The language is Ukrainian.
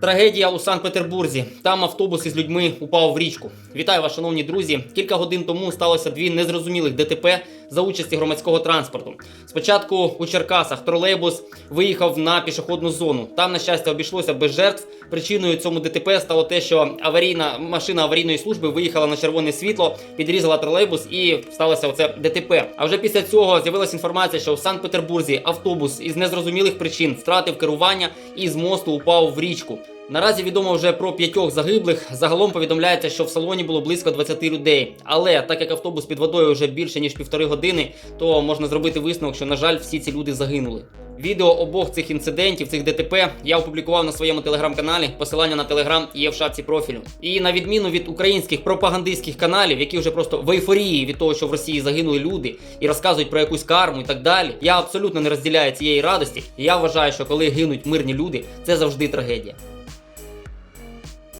Трагедія у Санкт-Петербурзі. Там автобус із людьми упав в річку. Вітаю вас, шановні друзі. Кілька годин тому сталося дві незрозумілих ДТП за участі громадського транспорту. Спочатку у Черкасах тролейбус виїхав на пішохідну зону. Там, на щастя, обійшлося без жертв. Причиною цьому ДТП стало те, що аварійна машина аварійної служби виїхала на червоне світло, підрізала тролейбус і сталося оце ДТП. А вже після цього з'явилася інформація, що у Санкт-Петербурзі автобус із незрозумілих причин втратив керування і з мосту упав в річку. Наразі відомо вже про п'ятьох загиблих. Загалом повідомляється, що в салоні було близько 20 людей. Але так як автобус під водою вже більше ніж півтори години, то можна зробити висновок, що на жаль, всі ці люди загинули. Відео обох цих інцидентів, цих ДТП, я опублікував на своєму телеграм-каналі. Посилання на телеграм є в шапці профілю. І на відміну від українських пропагандистських каналів, які вже просто в ейфорії від того, що в Росії загинули люди і розказують про якусь карму і так далі. Я абсолютно не розділяю цієї радості. І я вважаю, що коли гинуть мирні люди, це завжди трагедія.